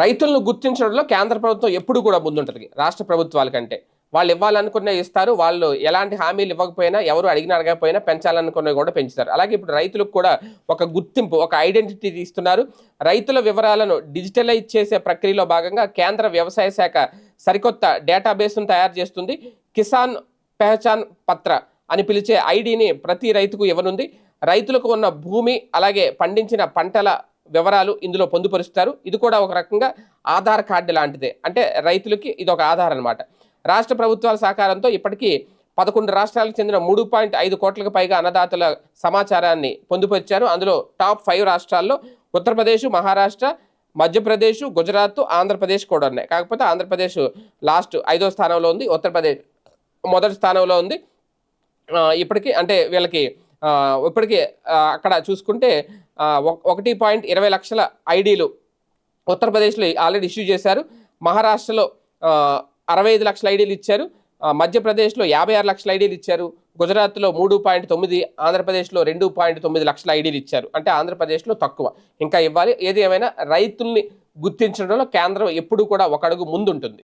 రైతులను గుర్తించడంలో కేంద్ర ప్రభుత్వం ఎప్పుడు కూడా ముందుంటుంది రాష్ట్ర ప్రభుత్వాల కంటే. వాళ్ళు ఇవ్వాలనుకున్న ఇస్తారు వాళ్ళు ఎలాంటి హామీలు ఇవ్వకపోయినా ఎవరు అడిగిన అడగకపోయినా పెంచాలనుకున్నవి కూడా పెంచుతారు. అలాగే ఇప్పుడు రైతులకు కూడా ఒక గుర్తింపు ఒక ఐడెంటిటీ ఇస్తున్నారు రైతుల వివరాలను డిజిటలైజ్ చేసే ప్రక్రియలో భాగంగా కేంద్ర వ్యవసాయ శాఖ సరికొత్త డేటాబేస్ను తయారు చేస్తుంది. కిసాన్ పెహచాన్ పత్ర అని పిలిచే ఐడిని ప్రతి రైతుకు ఇవ్వనుంది. రైతులకు ఉన్న భూమి అలాగే పండించిన పంటల వివరాలు ఇందులో పొందుపరుస్తారు. ఇది కూడా ఒక రకంగా ఆధార్ కార్డు లాంటిదే. అంటే రైతులకి ఇది ఒక ఆధార్ అనమాట రాష్ట్ర ప్రభుత్వాల సహకారంతో ఇప్పటికీ పదకొండు రాష్ట్రాలకు చెందిన మూడు పాయింట్ ఐదు కోట్లకు పైగా అన్నదాతల సమాచారాన్ని పొందుపరిచారు. అందులో టాప్ ఫైవ్ రాష్ట్రాల్లో ఉత్తరప్రదేశ్ మహారాష్ట్ర మధ్యప్రదేశ్ గుజరాత్ ఆంధ్రప్రదేశ్ కూడా ఉన్నాయి. కాకపోతే ఆంధ్రప్రదేశ్ లాస్ట్ ఐదో స్థానంలో ఉంది. ఉత్తరప్రదేశ్ మొదటి స్థానంలో ఉంది. ఇప్పటికీ అంటే వీళ్ళకి ఇప్పటికీ అక్కడ చూసుకుంటే ఒక- ఒకటి పాయింట్ ఇరవై లక్షల ఐడీలు ఉత్తరప్రదేశ్లో ఆల్రెడీ ఇష్యూ చేశారు. మహారాష్ట్రలో అరవై ఐదు లక్షల ఐడీలు ఇచ్చారు. మధ్యప్రదేశ్లో యాభై ఆరు లక్షల ఐడీలు ఇచ్చారు. గుజరాత్లో మూడు పాయింట్ తొమ్మిది ఆంధ్రప్రదేశ్లో రెండు పాయింట్ తొమ్మిది లక్షల ఐడీలు ఇచ్చారు. అంటే ఆంధ్రప్రదేశ్లో తక్కువ. ఇంకా ఇవ్వాలి. ఏది ఏమైనా రైతుల్ని గుర్తించడంలో కేంద్రం ఎప్పుడు కూడా ఒక అడుగు ముందుంటుంది.